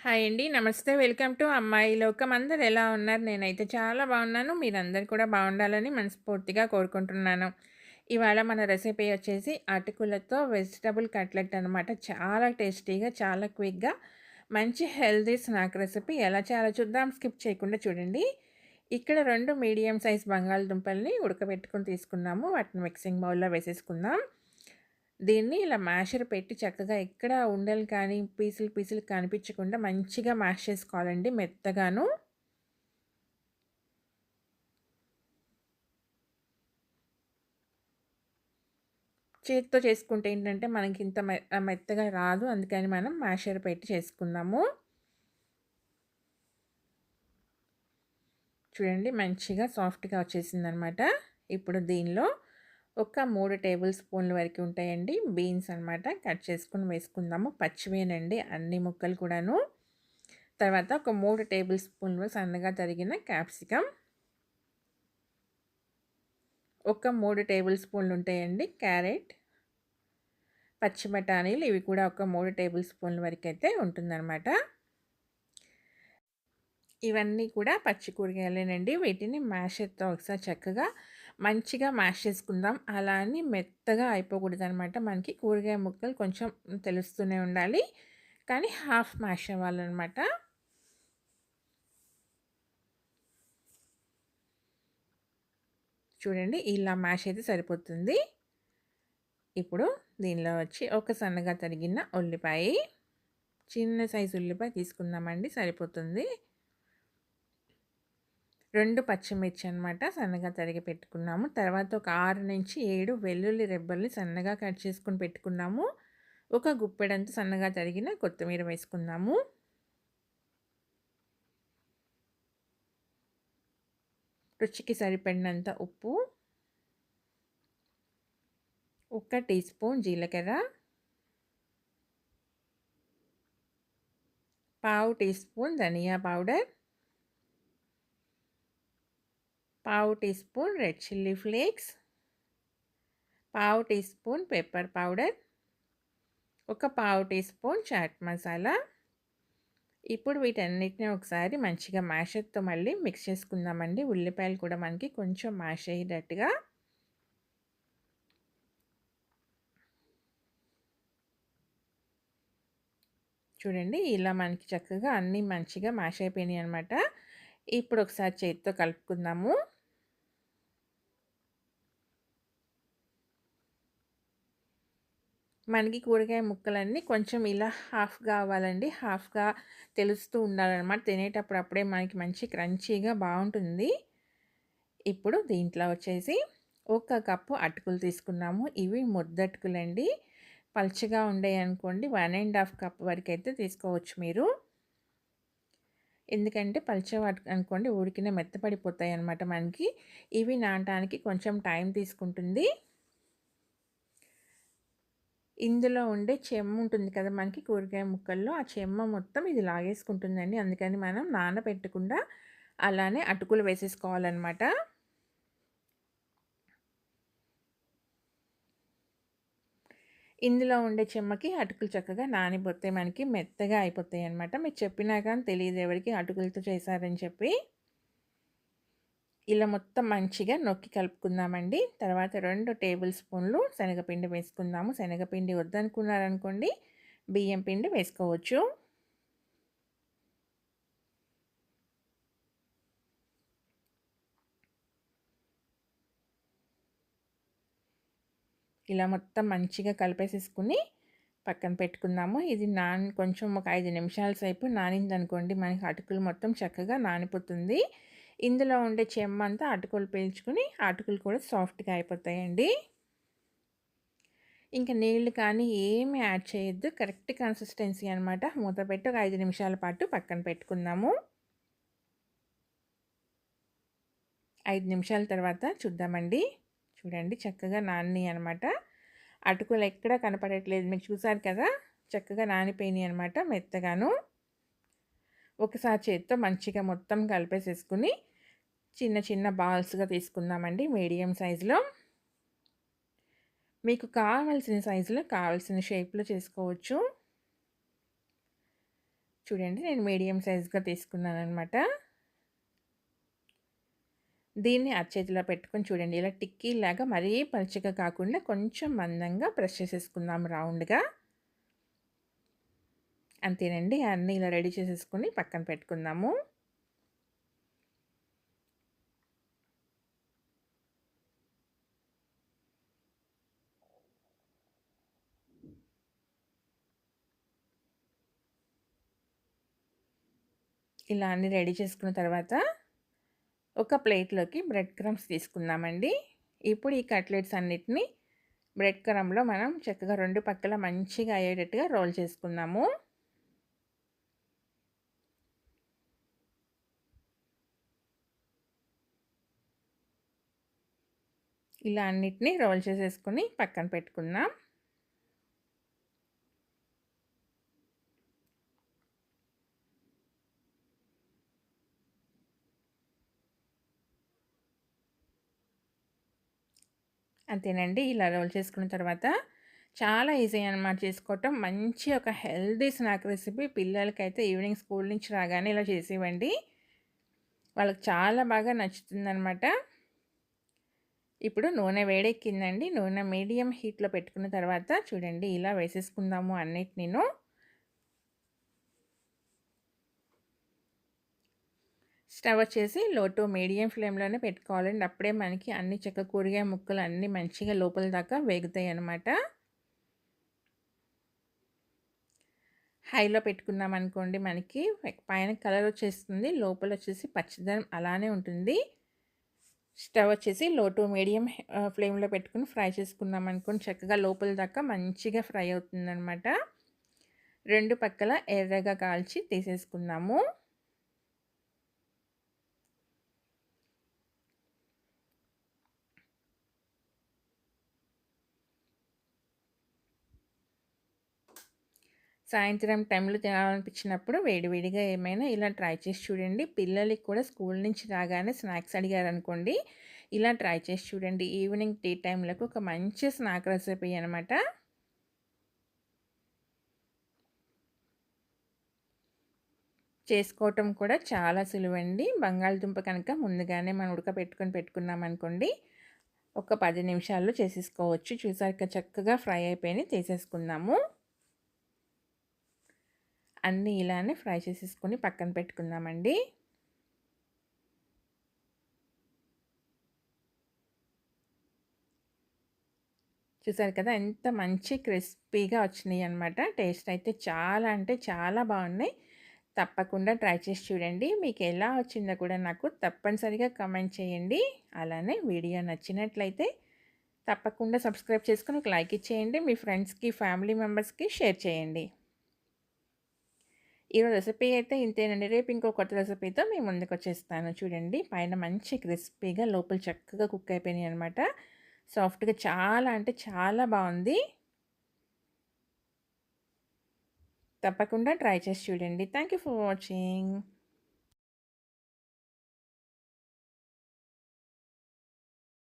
Hi అండి. నమస్తే. Welcome to అమ్మాయి లోకం. అందరు ఎలా ఉన్నారు? నేనైతే చాలా బాగున్నాను. మీరందరు కూడా బాగుండాలని మనస్ఫూర్తిగా కోరుకుంటున్నాను. ఇవాళ మన రెసిపీ వచ్చేసి అటుకులతో వెజిటబుల్ కట్లెట్ అనమాట. చాలా టేస్టీగా, చాలా క్విక్‌గా మంచి హెల్దీ స్నాక్ రెసిపీ. ఎలా చేయాలో చూద్దాం. స్కిప్ చేయకుండా చూడండి. ఇక్కడ రెండు మీడియం సైజ్ బంగాళదుంపల్ని ఉడకబెట్టుకొని తీసుకున్నాము. వాటిని మిక్సింగ్ బౌల్‌లో వేసేసుకుందాం. దీన్ని ఇలా మ్యాషర్ పెట్టి చక్కగా ఎక్కడ ఉండలు కానీ, పీసులు పీసులు కనిపించకుండా మంచిగా మ్యాష్ చేసుకోవాలండి మెత్తగాను. చేతితో చేసుకుంటే ఏంటంటే మనకి ఇంత మెత్తగా రాదు. అందుకని మనం మ్యాషర్ పెట్టి చేసుకుందాము. చూడండి మంచిగా సాఫ్ట్‌గా వచ్చేసిందనమాట. ఇప్పుడు దీనిలో ఒక మూడు టేబుల్ స్పూన్ల వరకు ఉంటాయండి బీన్స్ అనమాట. కట్ చేసుకొని వేసుకుందాము. పచ్చివేనండి అన్ని ముక్కలు కూడాను. తర్వాత ఒక మూడు టేబుల్ స్పూన్లు సన్నగా తరిగిన క్యాప్సికమ్. ఒక మూడు టేబుల్ స్పూన్లు ఉంటాయండి క్యారెట్. పచ్చి బఠానీలు ఇవి కూడా ఒక మూడు టేబుల్ స్పూన్ల అయితే ఉంటుందన్నమాట. ఇవన్నీ కూడా పచ్చి కూరగాయలేనండి. వీటిని మ్యాషర్‌తో ఒకసారి చక్కగా మంచిగా మ్యాష్ చేసుకుందాం. అలా అని మెత్తగా అయిపోకూడదనమాట. మనకి కూరగాయ ముక్కలు కొంచెం తెలుస్తూనే ఉండాలి. కానీ హాఫ్ మ్యాష్ అవ్వాలన్నమాట చూడండి ఇలా మ్యాష్ అయితే సరిపోతుంది. ఇప్పుడు దీనిలో వచ్చి ఒక సన్నగా తరిగిన ఉల్లిపాయ. చిన్న సైజు ఉల్లిపాయ తీసుకుందామండి సరిపోతుంది. రెండు పచ్చిమిర్చి అనమాట సన్నగా తరిగి పెట్టుకున్నాము. తర్వాత ఒక 6-7 వెల్లుల్లి రెబ్బల్ని సన్నగా కట్ చేసుకొని పెట్టుకున్నాము. ఒక గుప్పెడంత సన్నగా తరిగిన కొత్తిమీర వేసుకుందాము. రుచికి సరిపడినంత ఉప్పు. ఒక టీ స్పూన్ జీలకర్ర. పావు టీ స్పూన్ ధనియా పౌడర్. పావు teaspoon red chilli flakes. పావు టీ స్పూన్ పెప్పర్ పౌడర్. ఒక పావు టీ స్పూన్ చాట్ మసాలా. ఇప్పుడు వీటన్నిటిని ఒకసారి మంచిగా మ్యాషర్‌తో మళ్ళీ మిక్స్ చేసుకుందామండి. ఉల్లిపాయలు కూడా మనకి కొంచెం మ్యాష్ అయ్యేటట్టుగా. చూడండి ఇలా మనకి చక్కగా అన్నీ మంచిగా మ్యాష్ అయిపోయినాయి అనమాట. ఇప్పుడు ఒకసారి చేతితో కలుపుకుందాము. మనకి కూరగాయ ముక్కలన్నీ కొంచెం ఇలా హాఫ్‌గా అవ్వాలండి. హాఫ్‌గా తెలుస్తూ ఉండాలన్నమాట తినేటప్పుడు అప్పుడే మనకి మంచి క్రంచీగా బాగుంటుంది ఇప్పుడు దీంట్లో వచ్చేసి ఒక కప్పు అటుకులు తీసుకున్నాము. ఇవి ముద్దటుకులండి. పల్చగా ఉండేయనుకోండి 1 ½ కప్ వరకు అయితే తీసుకోవచ్చు మీరు. ఎందుకంటే పలిచేవాటి అనుకోండి ఊరికిన మెత్తపడిపోతాయి అన్నమాట మనకి. ఇవి నానటానికి కొంచెం టైం తీసుకుంటుంది. ఇందులో ఉండే చెమ్మ ఉంటుంది కదా మనకి కూరగాయ ముక్కల్లో ఆ చెమ్మ మొత్తం ఇది లాగేసుకుంటుందండి. అందుకని మనం నానబెట్టకుండా అలానే అటుకులు వేసేసుకోవాలన్నమాట ఇందులో ఉండే చెమ్మకి అటుకులు చక్కగా నానిపోతాయి మనకి మెత్తగా అయిపోతాయి అనమాట. మీరు చెప్పినా కానీ తెలియదు ఎవరికి అటుకులతో చేశారని చెప్పి. ఇలా మొత్తం మంచిగా నొక్కి కలుపుకుందామండి. తర్వాత రెండు టేబుల్ స్పూన్లు శనగపిండి వేసుకుందాము. శనగపిండి వద్దనుకున్నారనుకోండి బియ్యం పిండి వేసుకోవచ్చు. ఇలా మొత్తం మంచిగా కలిపేసేసుకొని పక్కన పెట్టుకుందాము. ఇది నాన్ కొంచెం ఒక ఐదు నిమిషాల సేపు నానిందనుకోండి మనకి అటుకులు మొత్తం చక్కగా నానిపోతుంది. ఇందులో ఉండే చెమ్మంతా అటుకులు పీల్చుకుని అటుకులు కూడా సాఫ్ట్‌గా అయిపోతాయండి. ఇంకా నీళ్ళు కానీ ఏమి యాడ్ చేయొద్దు. కరెక్ట్ కన్సిస్టెన్సీ అనమాట. మూత పెట్టి ఒక ఐదు నిమిషాల పాటు పక్కన పెట్టుకుందాము. ఐదు నిమిషాల తర్వాత చూద్దామండి. చూడండి చక్కగా నానినాయి అనమాట. అటుకులు ఎక్కడా కనపడట్లేదు. మీకు చూసారు కదా! చక్కగా నానిపోయినాయి అనమాట మెత్తగాను. ఒకసారి చేత్తో మంచిగా మొత్తం కలిపేసేసుకొని చిన్న చిన్న బాల్స్‌గా తీసుకుందామండి మీడియం సైజులో. మీకు కావాల్సిన సైజులో, కావాల్సిన షేప్‌లో చేసుకోవచ్చు. చూడండి నేను మీడియం సైజుగా తీసుకున్నాను అనమాట దీన్ని అరచేతిలో పెట్టుకొని చూడండి. ఇలా టిక్కీలాగా మరీ పలుచగా కాకుండా కొంచెం మందంగా ప్రెస్ చేసేసుకుందాం రౌండ్‌గా. అంతేనండి. అన్నీ ఇలా రెడీ చేసేసుకొని పక్కన పెట్టుకుందాము. ఇలా అన్నీ రెడీ చేసుకున్న తర్వాత ఒక ప్లేట్‌లోకి బ్రెడ్ క్రమ్స్ తీసుకుందామండి. ఇప్పుడు ఈ కట్లెట్స్ అన్నిటిని బ్రెడ్ క్రమ్‌లో మనం చక్కగా రెండు పక్కల మంచిగా అయ్యేటట్టుగా రోల్ చేసుకుందాము. ఇలా అన్నిటిని రోల్ చేసేసుకొని పక్కన పెట్టుకుందాం. అంతేనండి. ఇలా రోల్ చేసుకున్న తర్వాత చాలా ఈజీ అనమాట చేసుకోవటం. మంచి ఒక హెల్దీ స్నాక్ రెసిపీ పిల్లలకైతే ఈవినింగ్ స్కూల్ నుంచి రాగానే ఇలా చేసివ్వండి. వాళ్ళకి చాలా బాగా నచ్చుతుందనమాట. ఇప్పుడు నూనె వేడెక్కిందండి. నూనె మీడియం హీట్‌లో పెట్టుకున్న తర్వాత చూడండి ఇలా వేసేసుకుందాము అన్నిటినీను. స్టవ్ వచ్చేసి లో టు మీడియం ఫ్లేమ్‌లోనే పెట్టుకోవాలండి. అప్పుడే మనకి అన్ని చక్కగా కూరగాయ ముక్కలు అన్నీ మంచిగా లోపల దాకా వేగుతాయి అనమాట హైలో పెట్టుకున్నాం అనుకోండి మనకి పైన కలర్ వచ్చేస్తుంది. లోపల వచ్చేసి పచ్చదనం అలానే ఉంటుంది. స్టవ్ వచ్చేసి లో టు మీడియం ఫ్లేమ్‌లో పెట్టుకొని ఫ్రై చేసుకున్నామనుకోండి చక్కగా లోపల దాకా మంచిగా ఫ్రై అవుతుందనమాట. రెండు పక్కల ఎర్రగా కాల్చి తీసేసుకున్నాము సాయంత్రం టైంలో తినాలనిపించినప్పుడు వేడివేడిగా ఏమైనా ఇలా ట్రై చేసి చూడండి. పిల్లలకి కూడా స్కూల్ నుంచి రాగానే స్నాక్స్ అడిగారనుకోండి, ఇలా ట్రై చేసి చూడండి. ఈవినింగ్ టీ టైంలకు ఒక మంచి స్నాక్ రెసిపీ అనమాట. చేసుకోవటం కూడా చాలా సులువండి. బంగాళదుంప కనుక ముందుగానే మనం ఉడకపెట్టుకొని పెట్టుకున్నామనుకోండి, ఒక పది నిమిషాల్లో చేసేసుకోవచ్చు. చూసారుగా చక్కగా ఫ్రై అయిపోయినాయి తీసేసుకుందాము. అన్నీ ఇలానే ఫ్రై చేసేసుకొని పక్కన పెట్టుకుందామండి. చూసారు కదా! ఎంత మంచి క్రిస్పీగా వచ్చినాయన్నమాట. టేస్ట్ అయితే చాలా అంటే చాలా బాగున్నాయి. తప్పకుండా ట్రై చేసి చూడండి. మీకు ఎలా వచ్చిందో కూడా నాకు తప్పనిసరిగా కమెంట్ చేయండి. అలానే వీడియో నచ్చినట్లయితే తప్పకుండా సబ్స్క్రైబ్ చేసుకుని ఒక లైక్ ఇచ్చేయండి. మీ ఫ్రెండ్స్‌కి, ఫ్యామిలీ మెంబర్స్‌కి షేర్ చేయండి. ఈరోజు రెసిపీ అయితే ఇంతేనండి. రేపు ఇంకో కొత్త రెసిపీతో మీ ముందుకొచ్చేస్తాను. చూడండి పైన మంచి క్రిస్పీగా లోపల చక్కగా కుక్ అయిపోయినాయి అనమాట. సాఫ్ట్‌గా చాలా అంటే చాలా బాగుంది. తప్పకుండా ట్రై చేసి చూడండి. Thank you for watching.